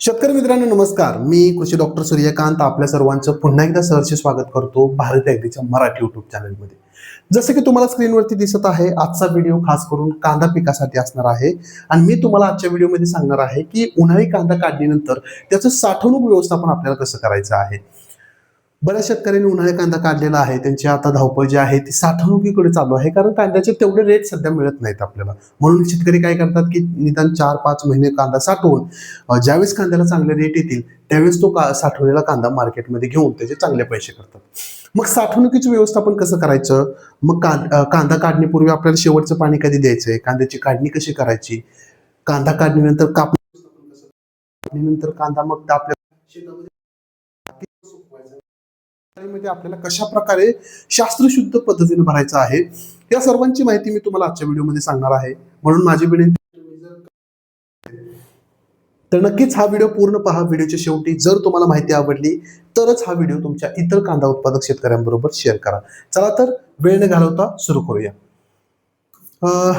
शेतकरी मित्रांनो नमस्कार. मी कृषी डॉक्टर सूर्यकांत. आपल्या सर्वांचं पुन्हा एकदा सहर्ष स्वागत करतो भारत ॲग्रीच्या मराठी युट्यूब चॅनलमध्ये जसं की तुम्हाला स्क्रीनवरती दिसत आहे आजचा व्हिडिओ खास करून कांदा पिकासाठी असणार आहे. आणि मी तुम्हाला आजच्या व्हिडिओमध्ये सांगणार आहे की उन्हाळी कांदा काढणीनंतर त्याचं साठवणूक व्यवस्थापन आपल्याला कसं करायचं आहे. बऱ्याच शेतकऱ्यांनी उन्हाळी कांदा काढलेला आहे. त्यांची आता धावपळ जी आहे ती साठवणुकीकडे चालू आहे. कारण कांद्याचे तेवढे रेट सध्या मिळत नाहीत आपल्याला. म्हणून शेतकरी काय करतात की निदान चार पाच महिने कांदा साठवून ज्यावेळेस कांद्याला चांगले रेट येतील त्यावेळेस तो का साठवलेला कांदा मार्केटमध्ये घेऊन त्याचे चांगले पैसे करतात. मग साठवणुकीचं व्यवस्थापन कसं करायचं? मग कां कांदा काढणीपूर्वी आपल्याला शेवटचं पाणी कधी द्यायचंय कांद्याची काढणी कशी करायची? कांदा काढणीनंतर कापणी कांदा मग आपल्या शेतामध्ये मध्ये आपल्याला कशा प्रकारे शास्त्रशुद्ध पद्धतीने भरायचं आहे या सर्वांची माहिती मी तुम्हाला आजच्या व्हिडिओमध्ये सांगणार आहे. म्हणून माझी विनंती तर नक्कीच हा व्हिडिओ पूर्ण पहा. व्हिडिओच्या शेवटी जर तुम्हाला माहिती आवडली तरच हा व्हिडिओ तुमच्या इतर कांदा उत्पादक शेतकऱ्यांबरोबर शेअर करा. चला तर वेळ न घालवता सुरू करूया. अं,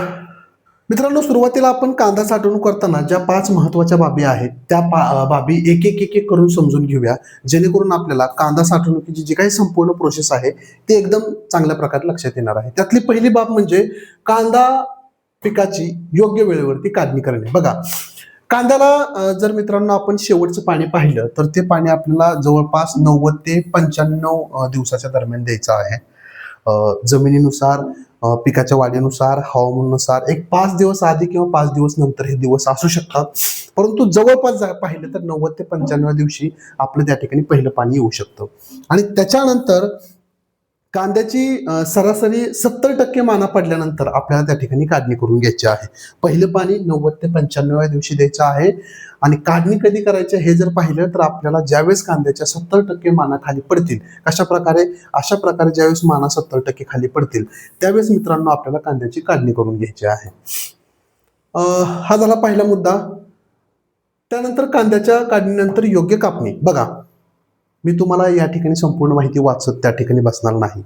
मित्रांनो सुरुवातीला आपण कांदा साठवणूक करताना ज्या पाच महत्त्वाच्या बाबी आहेत त्या पा बाबी एक एक एक एक करून समजून घेऊया. जेणेकरून आपल्याला कांदा साठवणुकीची जी काही संपूर्ण प्रोसेस आहे ती एकदम चांगल्या प्रकारे लक्षात येणार आहे. त्यातली पहिली बाब म्हणजे कांदा पिकाची योग्य वेळेवरती काढणी करणे. बघा कांद्याला जर मित्रांनो आपण शेवटचं पाणी पाहिलं तर ते पाणी आपल्याला जवळपास नव्वद ते पंच्याण्णव दिवसाच्या दरम्यान द्यायचं आहे. जमिनीनुसार पिकाच्या वाढीनुसार हवामानानुसार एक पाच दिवस आधी किंवा पाच दिवस नंतर हे दिवस असू शकतात. परंतु जवळपास पाहिलं तर नव्वद ते पंच्याण्णव दिवशी आपलं त्या ठिकाणी पहिलं पाणी येऊ शकतं. आणि त्याच्यानंतर कांद्याची सरासरी सत्तर टक्के माना पडल्यानंतर आपल्याला त्या ठिकाणी काढणी करून घ्यायची आहे. पहिलं पाणी नव्वद ते पंच्याण्णव्या दिवशी द्यायचं आहे आणि काढणी कधी करायची हे जर पाहिलं तर आपल्याला ज्यावेळेस कांद्याच्या सत्तर टक्के माना खाली पडतील कशा प्रकारे अशा प्रकारे ज्यावेळेस माना सत्तर टक्के खाली पडतील त्यावेळेस मित्रांनो आपल्याला कांद्याची काढणी करून घ्यायची आहे. हा झाला पहिला मुद्दा. त्यानंतर कांद्याच्या काढणीनंतर योग्य कापणी. बघा मी तुम्हाला या ठिकाणी संपूर्ण माहिती वाचत त्या ठिकाणी बसणार नाही.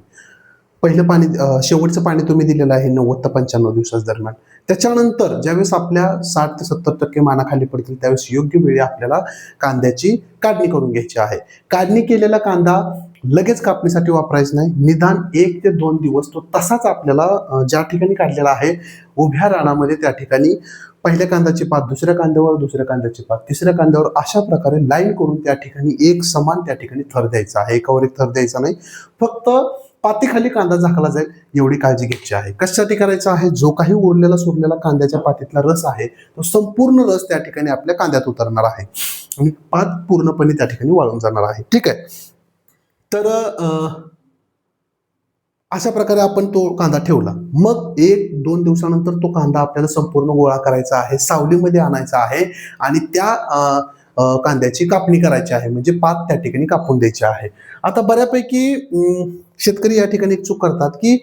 पहिलं पाणी शेवटचं पाणी तुम्ही दिलेलं आहे नव्वद ते पंच्याण्णव दिवसाच दरम्यान. त्याच्यानंतर ज्यावेळेस आपल्या साठ ते सत्तर टक्के मानाखाली पडतील त्यावेळेस योग्य वेळी आपल्याला कांद्याची काढणी करून घ्यायची आहे. काढणी केलेला कांदा लगेच कापणीसाठी वापरायचा नाही. निदान एक ते दोन दिवस तो तसाच आपल्याला ज्या ठिकाणी काढलेला आहे उभ्या रानामध्ये त्या ठिकाणी पहिल्या कांद्याची पात दुसऱ्या कांद्यावर दुसऱ्या कांद्याची पात तिसऱ्या कांद्यावर अशा प्रकारे लाईन करून त्या ठिकाणी एक समान त्या ठिकाणी थर द्यायचा आहे. एकावर एक थर द्यायचा नाही. फक्त पातीखाली कांदा झाकला जाईल एवढी काळजी घ्यायची आहे. कशासाठी करायचं आहे? जो काही उरलेला सुरलेला कांद्याच्या पातीतला रस आहे तो संपूर्ण रस त्या ठिकाणी आपल्या कांद्यात उतरणार आहे. आणि पात पूर्णपणे त्या ठिकाणी वाळून जाणार आहे. ठीक आहे. तर अं, अशा प्रकारे आपण तो कांदा ठेवला. मग एक दोन दिवसानंतर तो कांदा आपल्याला संपूर्ण गोळा करायचा आहे सावलीमध्ये आणायचा आहे आणि त्या कांद्याची कापणी करायची आहे. म्हणजे पात त्या ठिकाणी कापून द्यायची आहे. आता बऱ्यापैकी शेतकरी या ठिकाणी एक चूक करतात की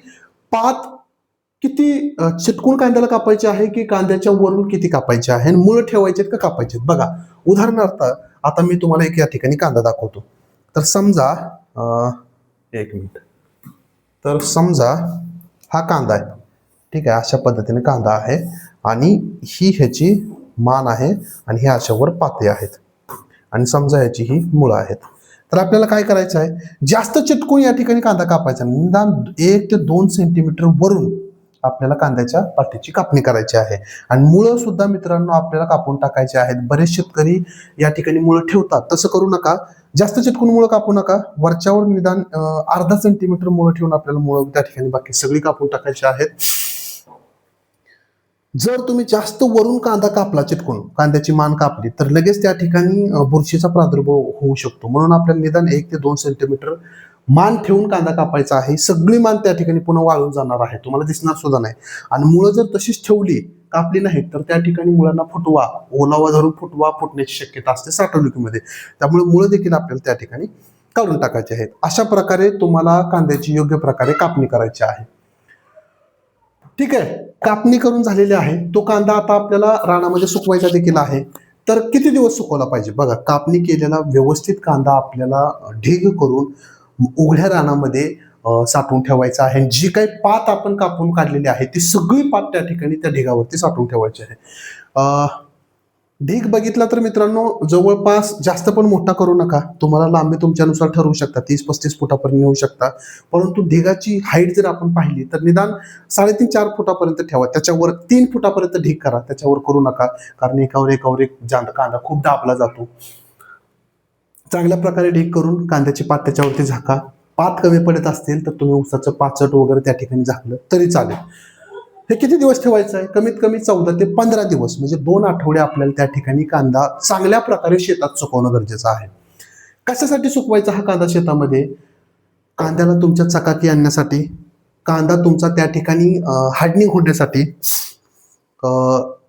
पात किती चिटकून कांद्याला कापायचे आहे की कांद्याच्या वरून किती कापायचे आहे? आणि मुळं ठेवायचे आहेत का कापायचे आहेत? बघा उदाहरणार्थ आता मी तुम्हाला एक या ठिकाणी कांदा दाखवतो. तर समजा एक मिनिट. तर समजा हा कांदा आहे. ठीक आहे अशा पद्धतीने कांदा आहे आणि ही ह्याची मान आहे आणि हे अशावर पाते आहेत. आणि समजा ह्याची ही मुळं आहेत. तर आपल्याला काय करायचं आहे? जास्त चिटकून या ठिकाणी कांदा कापायचा. निदान एक ते दोन सेंटीमीटर वरून आपल्याला कांद्याच्या पाठीची कापणी करायची आहे. आणि मुळं सुद्धा मित्रांनो आपल्याला कापून टाकायचे आहेत. बरेच शेतकरी या ठिकाणी मुळं ठेवतात. तसं करू नका. जास्त चिटकून मुळं कापू नका. वरच्यावर निदान अर्धा सेंटीमीटर मुळं ठेवून आपल्याला मुळं त्या ठिकाणी बाकी सगळी कापून टाकायची आहेत. जर तुम्ही जास्त वरून कांदा कापला चिटकून कांद्याची मान कापली तर लगेच त्या ठिकाणी बुरशीचा प्रादुर्भाव होऊ शकतो. म्हणून आपल्याला निदान एक ते दोन सेंटीमीटर मान ठेवून कांदा कापायचा आहे. सगळी मान त्या ठिकाणी पुन्हा वाळून जाणार आहे. तुम्हाला दिसणार सुद्धा नाही. आणि मुळं जर तशीच ठेवली कापली नाहीत तर त्या ठिकाणी मुळांना फुटवा. ओलावा धरून फुटवा फुटण्याची शक्यता असते साठवणुकीमध्ये. त्यामुळे मुळं देखील आपल्याला त्या ठिकाणी काढून टाकायचे आहेत. अशा प्रकारे तुम्हाला कांद्याची योग्य प्रकारे कापणी करायची आहे. ठीक आहे. कापणी करून झालेली आहे. तो कांदा आता आपल्याला रानामध्ये सुकवायचा देखील आहे. तर किती दिवस सुकवला पाहिजे? बघा कापणी केलेला व्यवस्थित कांदा आपल्याला ढीग करून उघड्या रानामध्ये साठवून ठेवायचं आहे. जी काही पात आपण कापून काढलेली आहे ती सगळी पात त्या ठिकाणी त्या ढिगावरती साठवून ठेवायची आहे. ढीग बघितला तर मित्रांनो जवळपास जास्त पण मोठा करू नका. तुम्हाला लांबी तुमच्यानुसार ठरवू शकता. तीस पस्तीस फुटापर्यंत नेऊ शकता. परंतु ढिगाची हाईट जर आपण पाहिली तर निदान साडेतीन चार फुटापर्यंत ठेवा. त्याच्यावर तीन फुटापर्यंत ढीग करा. त्याच्यावर करू नका. कारण एकावर एकावर एक जांद कांदा खूप दाबला जातो. चांगल्या प्रकारे ढीग करून कांद्याची पात त्याच्यावरती झाका. पात कमी पडत असतील तर तुम्ही उसाचं पाचट वगैरे त्या ठिकाणी झाकलं तरी चालेल. हे किती दिवस ठेवायचं आहे? कमीत कमी चौदा ते पंधरा दिवस म्हणजे दोन आठवडे आपल्याला त्या ठिकाणी कांदा चांगल्या प्रकारे शेतात सुकवणं गरजेचं आहे. कशासाठी सुकवायचा हा कांदा शेतामध्ये? कांद्याला तुमच्या चकाकी आणण्यासाठी कांदा तुमचा त्या ठिकाणी हार्डनिंग होण्यासाठी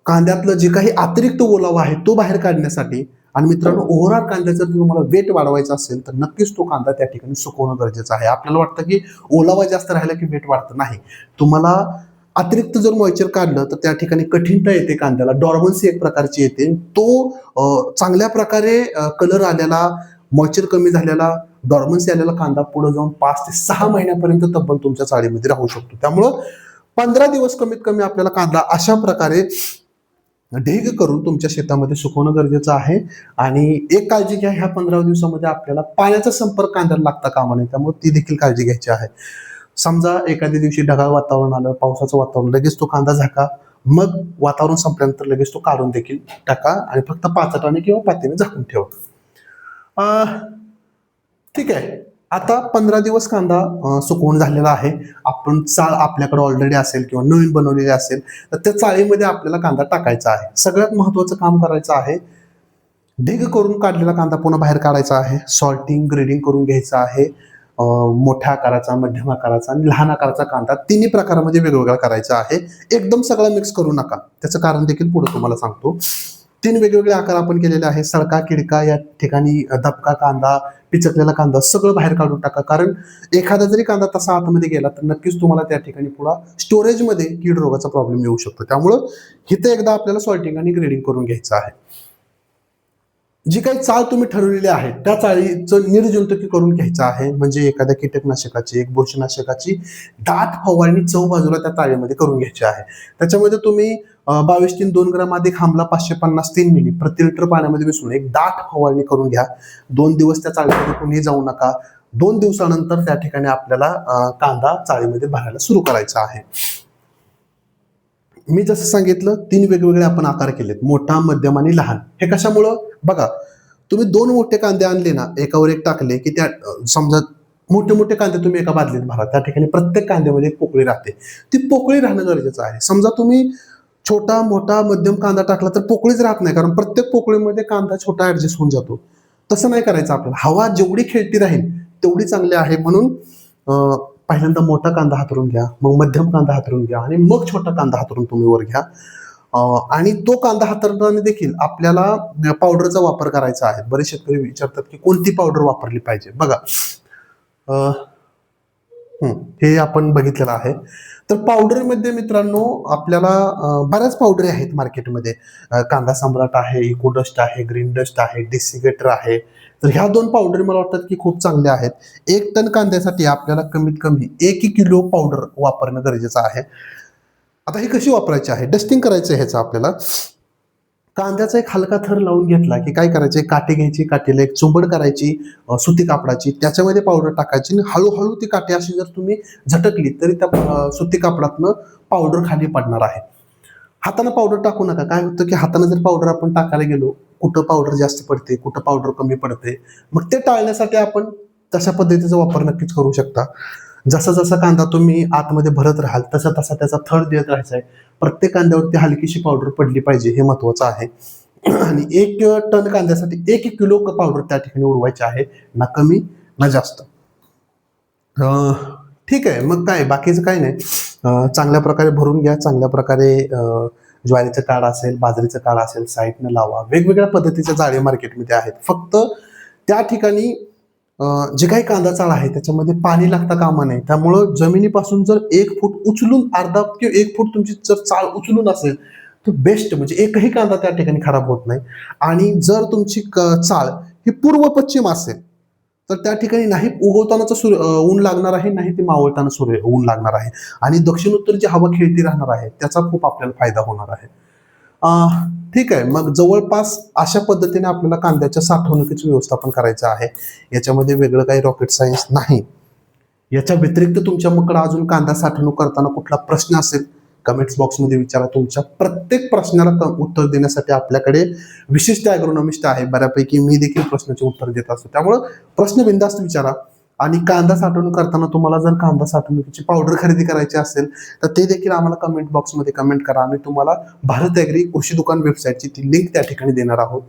कांद्यातलं जे काही अतिरिक्त ओलावा आहे तो बाहेर काढण्यासाठी आणि मित्रांनो ओव्हरऑल कांद्याचा जर तुम्हाला वेट वाढवायचा असेल तर नक्कीच तो कांदा त्या ठिकाणी सुकवणं गरजेचं आहे. आपल्याला वाटतं की ओलावा जास्त राहिला की वेट वाढतं नाही. तुम्हाला अतिरिक्त जर मॉइचर काढलं तर त्या ठिकाणी कठीणता येते कांद्याला. डॉर्मन्सी एक प्रकारची येते. तो चांगल्या प्रकारे कलर आलेला मॉइचर कमी झालेला डॉर्मन्सी आलेला कांदा पुढे जाऊन पाच ते सहा महिन्यापर्यंत तब्बल तुमच्या चाळीमध्ये राहू शकतो. त्यामुळं पंधरा दिवस कमीत कमी आपल्याला कांदा अशा प्रकारे ढीग करून तुमच्या शेतामध्ये सुकवणं गरजेचं आहे. आणि एक काळजी घ्या ह्या पंधरा दिवसामध्ये आपल्याला पाण्याचा संपर्क कांद्याला लागता कामा नये त्यामुळे ती देखील काळजी घ्यायची आहे. समजा एखाद्या दिवशी ढगाळ वातावरण आलं पावसाचं वातावरण लगेच तो कांदा झाका मग वातावरण संपल्यानंतर लगेच तो काढून देखील टाका आणि फक्त पाचटाने किंवा पातीने झाकून ठेवा. ठीक आहे. आता पंधरा दिवस कांदा सुकवून झालेला आहे. आपण चाळ आपल्याकडे ऑलरेडी असेल किंवा नवीन बनवलेली असेल तर त्या चाळीमध्ये आपल्याला कांदा टाकायचा आहे. सगळ्यात महत्वाचं काम करायचं आहे ढीग करून काढलेला कांदा पुन्हा बाहेर काढायचा आहे सॉल्टिंग ग्रेडिंग करून घ्यायचं आहे मोठ्या आकाराचा मध्यम आकाराचा आणि लहान आकाराचा कांदा तिन्ही प्रकारामध्ये वेगवेगळा करायचा आहे. एकदम सगळा मिक्स करू नका. त्याचं कारण देखील पुढे तुम्हाला सांगतो. तीन वेगवेगळे आकार आपण केलेले आहे सडका किडका या ठिकाणी धपका कांदा पिचकलेला कांदा सगळं बाहेर काढून टाका. कारण एखादा जरी कांदा तसा आतमध्ये गेला तर नक्कीच तुम्हाला त्या ठिकाणी पुढा स्टोरेजमध्ये कीड रोगाचा प्रॉब्लेम येऊ शकतो. त्यामुळं इथं एकदा आपल्याला सॉल्टिंग आणि ग्रेडिंग करून घ्यायचं आहे. जी काही चाळ तुम्ही ठरवलेली आहे त्या चाळीचं निर्जंतुकी करून घ्यायचं आहे. म्हणजे एखाद्या कीटकनाशकाची एक बुरशीनाशकाची दाट फवारणी चौ बाजूला त्या चाळीमध्ये करून घ्यायची आहे. त्याच्यामध्ये तुम्ही बावीस तीन दोन ग्राम अधिक आमला पाचशे पन्नास तीन मिली प्रति लिटर पाण्यामध्ये मिसळून एक दाट फवारणी करून घ्या. दोन दिवस त्या चाळीमध्ये कोणी जाऊ नका. दोन दिवसानंतर त्या ठिकाणी आपल्याला कांदा चाळीमध्ये भरायला सुरू करायचा आहे. मी जसं सांगितलं तीन वेगवेगळे आपण आकार केलेत मोठा मध्यम आणि लहान. हे कशामुळं? बघा तुम्ही दोन मोठे कांदे आणले ना एकावर एक टाकले की त्या समजा मोठे मोठे कांदे तुम्ही एका बादलीत भरा त्या ठिकाणी प्रत्येक कांद्यामध्ये एक पोकळी राहते. ती पोकळी राहणं गरजेचं आहे. समजा तुम्ही छोटा मोठा मध्यम कांदा टाकला तर पोकळीच राहत नाही कारण प्रत्येक पोकळीमध्ये कांदा छोटा ऍडजस्ट होऊन जातो. तसं नाही करायचं आपल्याला. हवा जेवढी खेळती राहील तेवढी चांगली आहे म्हणून पहिल्यांदा मोठा कांदा हातरून घ्या मग मध्यम कांदा हातरून घ्या आणि मग छोटा कांदा हातरून तुम्ही वर घ्या. आणि तो कांदा हाताळताना देखील आपल्याला पावडरचा वापर करायचा आहे. बरेच शेतकरी विचारतात की कोणती पावडर वापरली पाहिजे? बघा. हे आपण बघितलेलं आहे. तर पावडरमध्ये मित्रांनो आपल्याला बऱ्याच पावडरी आहेत मार्केटमध्ये. कांदा सम्राट आहे इको डस्ट आहे ग्रीन डस्ट आहे डिसिगेटर आहे. तर ह्या दोन पावडर मला वाटतात की खूप चांगल्या आहेत. एक टन कांद्यासाठी आपल्याला कमीत कमी एक किलो पावडर वापरणं गरजेचं आहे. आता हे कशी वापरायची आहे? डस्टिंग करायचं ह्याचं आपल्याला. कांद्याचा एक हलका थर लावून घेतला की काय करायचे काटे घ्यायची काटेला एक चुंबड करायची सुती कापडाची. त्याच्यामध्ये पावडर टाकायची आणि हळूहळू ती काटे अशी जर तुम्ही झटकली तरी त्या सुती कापडातनं पावडर खाली पडणार आहे. हातानं पावडर टाकू नका. काय होतं की हातानं जर पावडर आपण टाकायला गेलो कुठं पावडर जास्त पडते कुठं पावडर कमी पडते मग ते टाळण्यासाठी आपण तशा पद्धतीचा वापर नक्कीच करू शकता. जसा जसा कांदा तुम्ही आतमध्ये भरत राहाल तसा तसा त्याचा थर देत राहायचा आहे. प्रत्येक कांद्यावरती हलकीशी पावडर पडली पाहिजे हे महत्वाचं आहे. आणि एक टन कांद्यासाठी एक किलो पावडर त्या ठिकाणी उडवायची आहे ना कमी ना जास्त. ठीक आहे मग काय बाकीचं काय नाही. चांगल्या प्रकारे भरून घ्या चांगल्या प्रकारे ज्वारीचं काढ असेल बाजरीचं काळ असेल साईडनं लावा. वेगवेगळ्या पद्धतीच्या जाळे मार्केटमध्ये आहेत. फक्त त्या ठिकाणी जे काही कांदा चाळ आहे त्याच्यामध्ये पाणी लागता कामा नये. त्यामुळं जमिनीपासून जर एक फूट उचलून अर्धा किंवा एक फूट तुमची जर चाळ उचलून असेल तर बेस्ट म्हणजे एकही कांदा त्या ठिकाणी खराब होत नाही. आणि जर तुमची क- चाळ ही पूर्व पश्चिम असेल तर त्या ठिकाणी नाही उगवतानाचं सूर्य ऊन लागणार आहे नाही ते मावळताना सूर्य ऊन लागणार आहे. आणि दक्षिण उत्तर जी हवा खेळती राहणार आहे त्याचा खूप आपल्याला फायदा होणार आहे. ठीक आहे. मग जवळपास अशा पद्धतीने आपल्याला कांद्याच्या साठवणुकीचं व्यवस्थापन करायचं आहे. याच्यामध्ये वेगळं काही रॉकेट सायन्स नाही. याच्या व्यतिरिक्त तुमच्याकडे अजून कांदा साठवणूक करताना कुठला प्रश्न असेल कमेंट्स बॉक्समध्ये विचारा. तुमच्या प्रत्येक प्रश्नाला उत्तर देण्यासाठी आपल्याकडे विशिष्ट ॲग्रोनॉमिस्ट आहे. बऱ्यापैकी मी देखील प्रश्नाचे उत्तर देत असतो. त्यामुळं प्रश्न बिंदास्त विचारा. आणि कांदा साठवणूक करताना तुम्हाला जर कांदा साठवणुकीची पावडर खरेदी करायची असेल तर ते देखील आम्हाला कमेंट बॉक्समध्ये कमेंट करा. आम्ही तुम्हाला भारत ॲग्री कृषी दुकान वेबसाईटची ती लिंक त्या ठिकाणी देणार आहोत.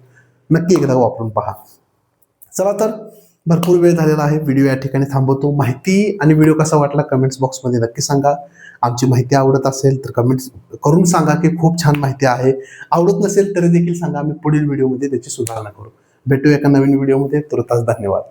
नक्की एकदा वापरून पहा. चला तर भरपूर वेळ झालेला आहे. व्हिडिओ या ठिकाणी थांबवतो. माहिती आणि व्हिडिओ कसा वाटला कमेंट्स बॉक्समध्ये नक्की सांगा. आमची माहिती आवडत असेल तर कमेंट्स करून सांगा की खूप छान माहिती आहे. आवडत नसेल तरी देखील सांगा. आम्ही पुढील व्हिडिओमध्ये त्याची सुधारणा करू. भेटू एका नवीन व्हिडिओमध्ये तुरताच धन्यवाद.